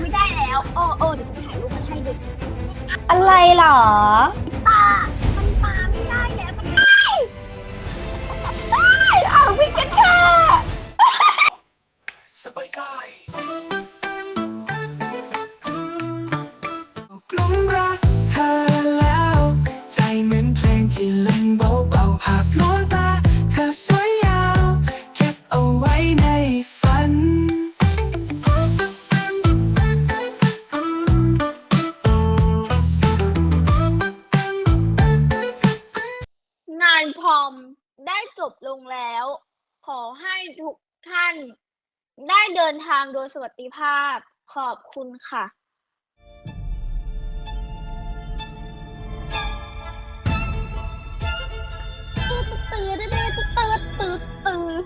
ไม่ได้แล้ว โอ้โอ้เดี๋ยวกูถ่ายรูปมาให้ดูอะไรเหรอ ตา มันมาไม่ได้แล้วมันไม่เอาวิ่งกันค่ะกลุ่มรักเธอแล้ว ใจเหมือนเพลงที่เล่นเบาๆภาพลวงตาานพรอมได้จบลงแล้ว ขอให้ทุกท่านได้เดินทางโดยสวัสดิภาพขอบคุณค่ะตืดตืดตืดตืดตืดตืด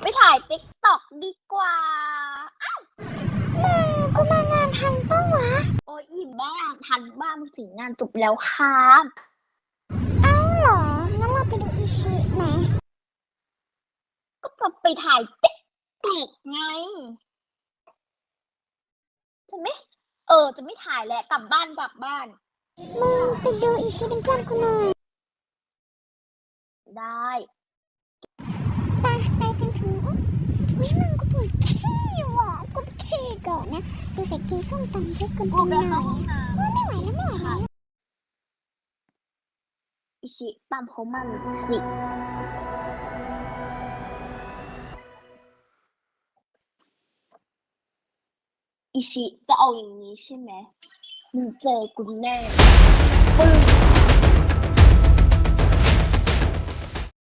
ไปถ่ายติ๊กต็อกดีกว่ากูมางานทันปะวะ โอ้ยอีบ้าทันบ้ามันถึงงานจบแล้วค่ะเไปถ่ายติ๊กต็อกไงใช่ไหมเออ จะไม่ถ่ายแล้วกลับบ้านกลับบ้านมึงไปดูอิชิเป็นเพื่อนกูหน่อยได้ไปไปกันเถอะอุ้ยมึงกูปวดขี้ว่ะกูไปขี้ก่อนนะดูใส่กินส้มตำเยอะเกินไปกูหไปน่อยเข้าห้องน้โอ้ยไม่ไหวแล้วไม่ไหวแล้วำอิชิตามเขามันสิ ชิจะเอาอย่างนี้ใช่ไหมมึงเจอกูแน่ปึ้ง